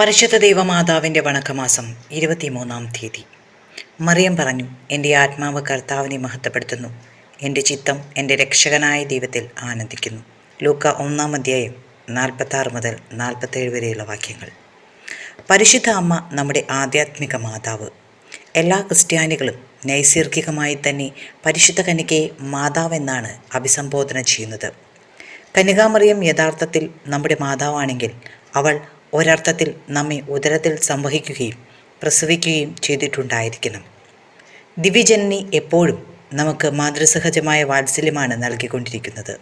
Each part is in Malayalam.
പരിശുദ്ധ ദൈവമാതാവിന്റെ വണക്കമാസം ഇരുപത്തിമൂന്നാം തീയതി. മറിയം പറഞ്ഞു എന്റെ ആത്മാവ് കർത്താവിനെ മഹത്വപ്പെടുത്തുന്നു. എന്റെ ചിത്തം എന്റെ രക്ഷകനായ ദൈവത്തിൽ ആനന്ദിക്കുന്നു. ലൂക്ക ഒന്നാം അധ്യായം നാൽപ്പത്താറ് മുതൽ നാൽപ്പത്തേഴ് വരെയുള്ള വാക്യങ്ങൾ. പരിശുദ്ധ അമ്മ നമ്മുടെ ആധ്യാത്മിക മാതാവ്. എല്ലാ ക്രിസ്ത്യാനികളും നൈസർഗികമായി തന്നെ പരിശുദ്ധ കന്യകയെ മാതാവെന്നാണ് അഭിസംബോധന ചെയ്യുന്നത്. കന്യകാമറിയം യഥാർത്ഥത്തിൽ നമ്മുടെ മാതാവാണെങ്കിൽ അവൾ ഒരർത്ഥത്തിൽ നമ്മെ ഉദരത്തിൽ സംവഹിക്കുകയും പ്രസവിക്കുകയും ചെയ്തിട്ടുണ്ടായിരിക്കണം. ദിവ്യജനനി എപ്പോഴും നമുക്ക് മാതൃസഹജമായ വാത്സല്യമാണ് നൽകിക്കൊണ്ടിരിക്കുന്നത്.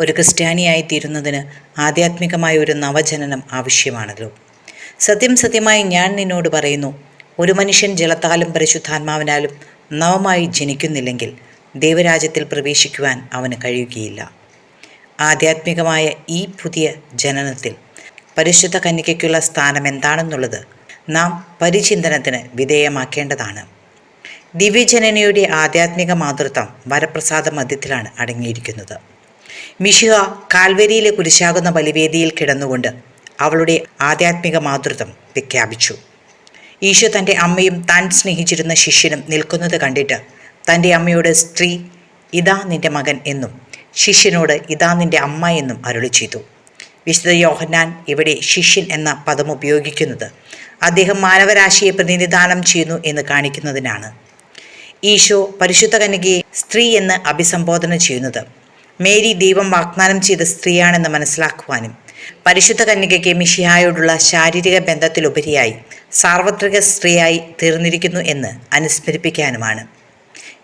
ഒരു ക്രിസ്ത്യാനിയായി തീരുന്നതിന് ആധ്യാത്മികമായ ഒരു നവജനനം ആവശ്യമാണല്ലോ. സത്യം സത്യമായി ഞാൻ നിന്നോട് പറയുന്നു ഒരു മനുഷ്യൻ ജലത്താലും പരിശുദ്ധാത്മാവിനാലും നവമായി ജനിക്കുന്നില്ലെങ്കിൽ ദൈവരാജ്യത്തിൽ പ്രവേശിക്കുവാൻ അവന് കഴിയുകയില്ല. ആധ്യാത്മികമായ ഈ പുതിയ ജനനത്തിൽ പരിശുദ്ധ കന്യകയ്ക്കുള്ള സ്ഥാനം എന്താണെന്നുള്ളത് നാം പരിചിന്തനത്തിന് വിധേയമാക്കേണ്ടതാണ്. ദിവ്യജനനയുടെ ആധ്യാത്മിക മാതൃത്വം വരപ്രസാദ മധ്യത്തിലാണ് അടങ്ങിയിരിക്കുന്നത്. മിഷുഹ കാൽവരിയിലെ കുരിശാകുന്ന ബലിവേദിയിൽ കിടന്നുകൊണ്ട് അവളുടെ ആധ്യാത്മിക മാതൃത്വം പ്രഖ്യാപിച്ചു ഈശോ തന്റെ അമ്മയും താൻ സ്നേഹിച്ചിരുന്ന ശിഷ്യനും നിൽക്കുന്നത് കണ്ടിട്ട് തന്റെ അമ്മയോട് സ്ത്രീ ഇതാ നിന്റെ മകൻ എന്നും ശിഷ്യനോട് ഇതാ നിന്റെ അമ്മ എന്നും അരുളി ചെയ്തു. വിശുദ്ധ യോഹന്നാൻ ഇവിടെ ശിഷ്യൻ എന്ന പദം ഉപയോഗിക്കുന്നത്. അദ്ദേഹം മാനവരാശിയെ പ്രതിനിധാനം ചെയ്യുന്നു എന്ന് കാണിക്കുന്നതിനാണ്. ഈശോ പരിശുദ്ധ കന്യകയെ സ്ത്രീ എന്ന് അഭിസംബോധന ചെയ്യുന്നത്. മേരി ദൈവം വാഗ്ദാനം ചെയ്ത സ്ത്രീയാണെന്ന് മനസ്സിലാക്കുവാനും പരിശുദ്ധ കന്യകയ്ക്ക് മിഷിഹായോടുള്ള ശാരീരിക ബന്ധത്തിലുപരിയായി സാർവത്രിക സ്ത്രീയായി തീർന്നിരിക്കുന്നു എന്ന് അനുസ്മരിപ്പിക്കാനുമാണ്.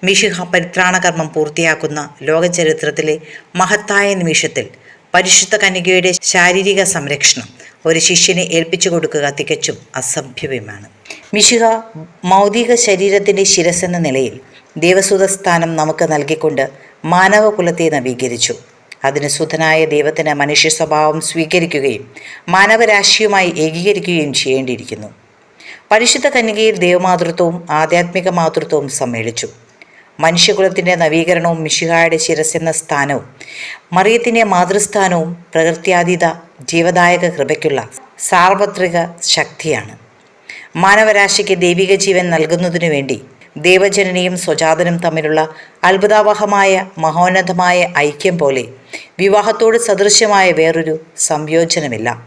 മിഷിഹ പരിത്രാണകർമ്മം പൂർത്തിയാക്കുന്ന ലോകചരിത്രത്തിലെ മഹത്തായ നിമിഷത്തിൽ പരിശുദ്ധ കന്യകയുടെ ശാരീരിക സംരക്ഷണം. ഒരു ശിഷ്യനെ ഏൽപ്പിച്ചു കൊടുക്കുക തികച്ചും അസഭ്യവുമാണ്. മിശിഹ മൗതിക ശരീരത്തിന്റെ ശിരസെന്ന നിലയിൽ ദേവസുത സ്ഥാനം നമുക്ക് നൽകിക്കൊണ്ട് മാനവകുലത്തെ നവീകരിച്ചു. അതിന് സുധനായ ദൈവത്തിന് മനുഷ്യ സ്വഭാവം സ്വീകരിക്കുകയും മാനവരാശിയുമായി ഏകീകരിക്കുകയും ചെയ്യേണ്ടിയിരിക്കുന്നു. പരിശുദ്ധ കന്യകയിൽ ദേവമാതൃത്വവും ആധ്യാത്മിക മാതൃത്വവും സമ്മേളിച്ചു. മനുഷ്യകുലത്തിന്റെ നവീകരണവും മിശിഹായുടെ ശിരസെന്ന സ്ഥാനവും മറിയത്തിന്റെ മാതൃസ്ഥാനവും പ്രകൃത്യാതീത ജീവദായക കൃപയ്ക്കുള്ള സാർവത്രിക ശക്തിയാണ്. മാനവരാശിക്ക് ദൈവിക ജീവൻ നൽകുന്നതിനു വേണ്ടി ദേവജനനിയും സ്വജാതനും തമ്മിലുള്ള അത്ഭുതാവഹമായ മഹോന്നതമായ ഐക്യം പോലെ വിവാഹത്തോട് സദൃശ്യമായ വേറൊരു സംയോജനമില്ല.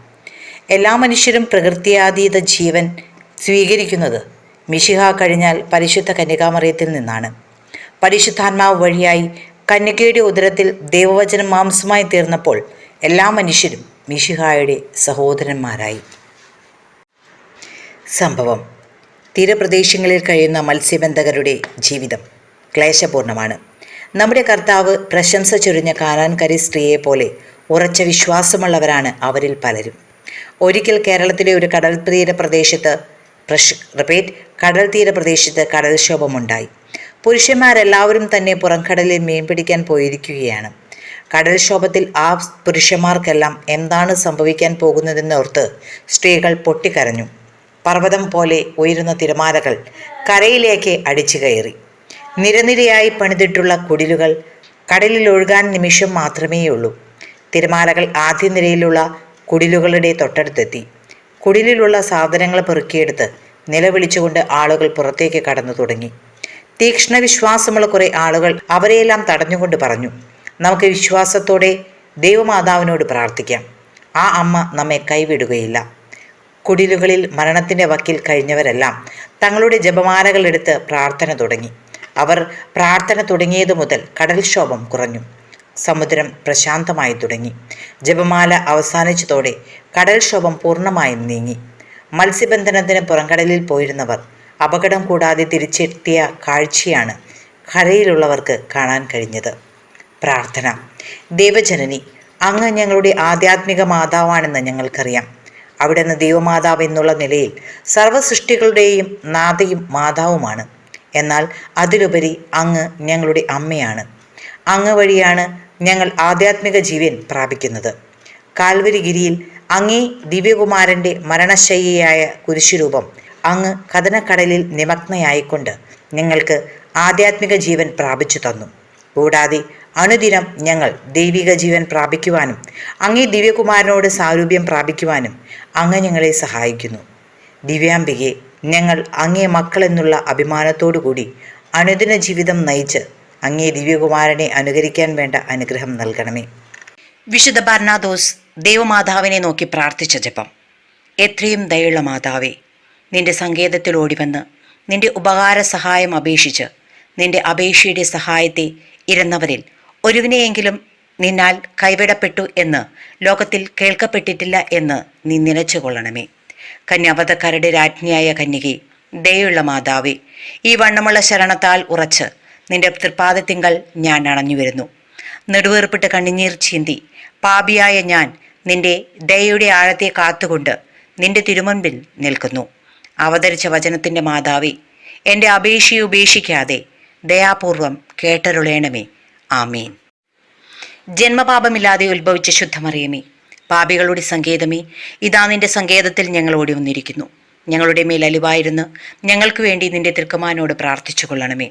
എല്ലാ മനുഷ്യരും പ്രകൃത്യാതീത ജീവൻ സ്വീകരിക്കുന്നത് മിഷിഹ കഴിഞ്ഞാൽ പരിശുദ്ധ കന്യകാമറിയത്തിൽ നിന്നാണ്. പരിശുദ്ധാത്മാവ് വഴിയായി കന്യകയുടെ ഉദരത്തിൽ ദൈവവചനം മാംസമായി തീർന്നപ്പോൾ എല്ലാ മനുഷ്യരും മിഷിഹായുടെ സഹോദരന്മാരായി. സംഭവം. തീരപ്രദേശങ്ങളിൽ കഴിയുന്ന മത്സ്യബന്ധകരുടെ ജീവിതം ക്ലേശപൂർണമാണ്. നമ്മുടെ കർത്താവ് പ്രശംസ ചൊരിഞ്ഞ കാനാൻകരി സ്ത്രീയെ പോലെ ഉറച്ച വിശ്വാസമുള്ളവരാണ് അവരിൽ പലരും. ഒരിക്കൽ കേരളത്തിലെ ഒരു കടൽ തീര പ്രദേശത്ത് പ്രശ് റിപ്പീറ്റ് കടൽ തീര പ്രദേശത്ത് കടൽക്ഷോഭമുണ്ടായി. പുരുഷന്മാരെല്ലാവരും തന്നെ പുറംകടലിൽ മീൻ പിടിക്കാൻ പോയിരിക്കുകയാണ്. കടൽക്ഷോഭത്തിൽ ആ പുരുഷന്മാർക്കെല്ലാം എന്താണ് സംഭവിക്കാൻ പോകുന്നതെന്നോർത്ത് സ്ത്രീകൾ പൊട്ടിക്കരഞ്ഞു. പർവതം പോലെ ഉയരുന്ന തിരമാലകൾ കരയിലേക്ക് അടിച്ചു കയറി. നിരനിരയായി പണിതിട്ടുള്ള കുടിലുകൾ കടലിൽ ഒഴുകാൻ നിമിഷം മാത്രമേയുള്ളൂ. തിരമാലകൾ ആദ്യ നിരയിലുള്ള കുടിലുകളുടെ തൊട്ടടുത്തെത്തി. കുടിലിലുള്ള സാധനങ്ങൾ പെറുക്കിയെടുത്ത് നിലവിളിച്ചുകൊണ്ട് ആളുകൾ പുറത്തേക്ക് കടന്നു തുടങ്ങി. തീക്ഷ്ണ വിശ്വാസമുള്ള കുറേ ആളുകൾ അവരെയെല്ലാം തടഞ്ഞുകൊണ്ട് പറഞ്ഞു നമുക്ക് വിശ്വാസത്തോടെ ദൈവമാതാവിനോട് പ്രാർത്ഥിക്കാം. ആ അമ്മ നമ്മെ കൈവിടുകയില്ല. കുടിലുകളിൽ മരണത്തിന്റെ വക്കിൽ കഴിഞ്ഞവരെല്ലാം തങ്ങളുടെ ജപമാലകളെടുത്ത് പ്രാർത്ഥന തുടങ്ങി. അവർ പ്രാർത്ഥന തുടങ്ങിയതു മുതൽ കടൽക്ഷോഭം കുറഞ്ഞു. സമുദ്രം പ്രശാന്തമായി തുടങ്ങി. ജപമാല അവസാനിച്ചതോടെ കടൽക്ഷോഭം പൂർണമായും നീങ്ങി. മത്സ്യബന്ധനത്തിന് പുറംകടലിൽ പോയിരുന്നവർ അപകടം കൂടാതെ തിരിച്ചെത്തിയ കാഴ്ചയാണ് കരയിലുള്ളവർക്ക് കാണാൻ കഴിഞ്ഞത്. പ്രാർത്ഥന. ദേവജനനി അങ്ങ് ഞങ്ങളുടെ ആധ്യാത്മിക മാതാവാണെന്ന് ഞങ്ങൾക്കറിയാം. അവിടുന്ന് ദൈവമാതാവ് എന്നുള്ള നിലയിൽ സർവസൃഷ്ടികളുടെയും നാഥയും മാതാവുമാണ്. എന്നാൽ അതിലുപരി അങ്ങ് ഞങ്ങളുടെ അമ്മയാണ്. അങ്ങ് വഴിയാണ് ഞങ്ങൾ ആധ്യാത്മിക ജീവൻ പ്രാപിക്കുന്നത്. കാൽവരിഗിരിയിൽ അങ്ങേ ദിവ്യകുമാരന്റെ മരണശയ്യയായ കുരിശുരൂപം അങ്ങ് കഥനക്കടലിൽ നിമഗ്നയായിക്കൊണ്ട് ഞങ്ങൾക്ക് ആധ്യാത്മിക ജീവൻ പ്രാപിച്ചു തന്നു. കൂടാതെ അനുദിനം ഞങ്ങൾ ദൈവിക ജീവൻ പ്രാപിക്കുവാനും അങ്ങേ ദിവ്യകുമാരനോട് സാരൂപ്യം പ്രാപിക്കുവാനും അങ്ങ് ഞങ്ങളെ സഹായിക്കുന്നു. ദിവ്യാംബികെ ഞങ്ങൾ അങ്ങേ മക്കളെന്നുള്ള അഭിമാനത്തോടു കൂടി അനുദിന ജീവിതം നയിച്ച് അങ്ങേ ദിവ്യകുമാരനെ അനുകരിക്കാൻ വേണ്ട അനുഗ്രഹം നൽകണമേ. വിശുദ്ധ ബർണാദോസ് ദേവമാതാവിനെ നോക്കി പ്രാർത്ഥിച്ച ജപം. എത്രയും ദയുള്ള മാതാവേ നിന്റെ സങ്കേതത്തിൽ ഓടിവന്ന് നിന്റെ ഉപകാര സഹായം അപേക്ഷിച്ച് നിന്റെ അപേക്ഷയുടെ സഹായത്തെ ഇരുന്നവരിൽ ഒരുവിനെയെങ്കിലും നിന്നാൽ കൈവിടപ്പെട്ടു എന്ന് ലോകത്തിൽ കേൾക്കപ്പെട്ടിട്ടില്ല എന്ന് നീ നിലച്ചുകൊള്ളണമേ. കന്യാവധക്കാരുടെ രാജ്ഞിയായ കന്യകെ ദയുള്ള മാതാവേ ഈ വണ്ണമുള്ള ശരണത്താൽ ഉറച്ച് നിന്റെ തൃപ്പാദത്തിങ്കൾ ഞാൻ അണഞ്ഞു വരുന്നു നെടുവേർപ്പിട്ട് കണ്ണുനീർ ചീന്തി പാപിയായ ഞാൻ നിന്റെ ദയയുടെ ആഴത്തെ കാത്തുകൊണ്ട് നിന്റെ തിരുമുൻപിൽ നിൽക്കുന്നു. അവതരിച്ച വചനത്തിന്റെ മാതാവി എന്റെ അപേക്ഷയെ ഉപേക്ഷിക്കാതെ ദയാപൂർവം കേട്ടരുളേണമേ. ആമീൻ. ജന്മപാപമില്ലാതെ ഉത്ഭവിച്ച ശുദ്ധമറിയമേ പാപികളുടെ സങ്കേതമേ ഇതാ നിന്റെ സങ്കേതത്തിൽ ഞങ്ങൾ ഓടി വന്നിരിക്കുന്നു ഞങ്ങളുടെ മേൽ അലിവായിരുന്നു ഞങ്ങൾക്ക് വേണ്ടി നിന്റെ തിർക്കമാനോട് പ്രാർത്ഥിച്ചു കൊള്ളണമേ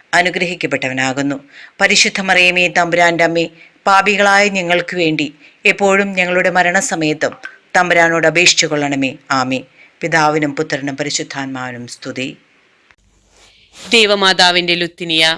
അനുഗ്രഹിക്കപ്പെട്ടവനാകുന്നു. പരിശുദ്ധ മറിയമേ തമ്പുരാന്റെ അമ്മേ പാപികളായ ഞങ്ങൾക്ക് വേണ്ടി എപ്പോഴും ഞങ്ങളുടെ മരണസമയത്തും തമ്പുരാനോട് അപേക്ഷിച്ചു കൊള്ളണമേ. ആമേ പിതാവിനും പുത്രനും പരിശുദ്ധാത്മാവിനും സ്തുതി. ദേവമാതാവിന്റെ ലുത്തിനിയ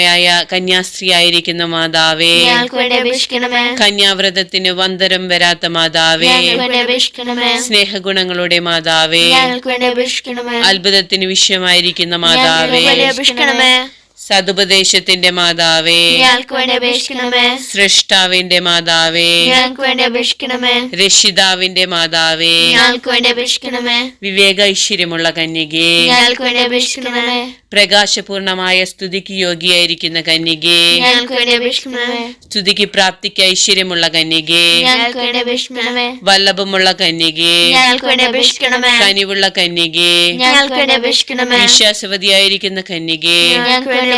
കളങ്കഹീനമയായ കന്യാസ്ത്രീയായിരിക്കുന്ന മാതാവേ ഞങ്ങൾക്ക് വേണ്ടി അപേക്ഷിക്കണമേ. കന്യാവ്രതത്തിന് വന്തരം വരാത്ത മാതാവേ സ്നേഹഗുണങ്ങളുടെ മാതാവേ അത്ഭുതത്തിന് വിഷയമായിരിക്കുന്ന മാതാവേ സതുപദേശത്തിന്റെ മാതാവേ. ഞങ്ങൾക്ക് വേണ്ടി അപേക്ഷിക്കണമേ. സൃഷ്ടാവിന്റെ മാതാവേ. ഞങ്ങൾക്ക് വേണ്ടി അപേക്ഷിക്കണമേ. രക്ഷിതാവിന്റെ മാതാവേ. ഞങ്ങൾക്ക് വേണ്ടി അപേക്ഷിക്കണമേ. വിവേക ഐശ്വര്യമുള്ള കന്യകേ. ഞങ്ങൾക്ക് വേണ്ടി അപേക്ഷിക്കണമേ. പ്രകാശപൂർണമായ സ്തുതിക്ക് യോഗ്യയായിരിക്കുന്ന കന്യകേ. ഞങ്ങൾക്ക് വേണ്ടി അപേക്ഷിക്കണമേ. സ്തുതിക്ക് പ്രാപ്തിക്ക് ഐശ്വര്യമുള്ള കന്യകേ. ഞങ്ങൾക്ക് വേണ്ടി അപേക്ഷിക്കണമേ. വല്ലഭമുള്ള കന്യകേ. ഞങ്ങൾക്ക് വേണ്ടി അപേക്ഷിക്കണമേ. കനിവുള്ള കന്യകേ. ഞങ്ങൾക്ക് വേണ്ടി അപേക്ഷിക്കണമേ. വിശ്വാസവതിയായിരിക്കുന്ന കന്യകേ. ഞങ്ങൾക്ക് വേണ്ടി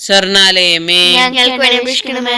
സ്വർണാലയമേ. ഞങ്ങൾക്ക് വേണ്ടി അപേക്ഷിക്കണമേ.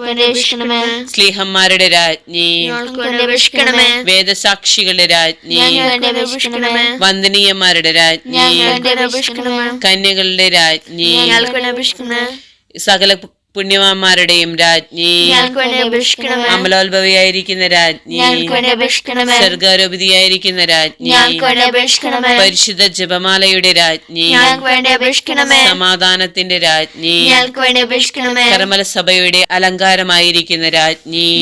അപേക്ഷിക്കണമേ സ്ലീഹന്മാരുടെ രാജ്ഞി. അപേക്ഷിക്കണമേ വേദസാക്ഷികളുടെ രാജ്ഞി. അപേക്ഷിക്കണമേ വന്ദനീയന്മാരുടെ രാജ്ഞി. അപേക്ഷിക്കണമേ കന്യകളുടെ രാജ്ഞി. അപേക്ഷിക്കണമേ സകല പുണ്യവാന്മാരുടെയും രാജ്ഞി. അമലോത്ഭവിയായിരിക്കുന്ന രാജ്ഞി. സ്വർഗാരോപതിയായിരിക്കുന്ന രാജ്ഞി. പരിശുദ്ധ ജപമാലയുടെ രാജ്ഞി. സമാധാനത്തിന്റെ രാജ്ഞി. കർമ്മല സഭയുടെ അലങ്കാരമായിരിക്കുന്ന രാജ്ഞി.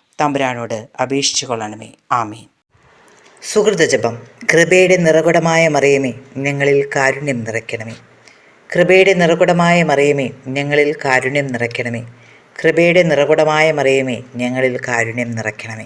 തമ്പുരാനോട് അപേക്ഷിച്ചു കൊള്ളണമേ. ആമേൻ. സുഹൃതജപം കൃപയുടെ നിറകുടമായ മറിയമേ ഞങ്ങളിൽ കാരുണ്യം നിറയ്ക്കണമേ. കൃപയുടെ നിറകുടമായ മറിയമേ ഞങ്ങളിൽ കാരുണ്യം നിറയ്ക്കണമേ. കൃപയുടെ നിറകുടമായ മറിയമേ ഞങ്ങളിൽ കാരുണ്യം നിറയ്ക്കണമേ.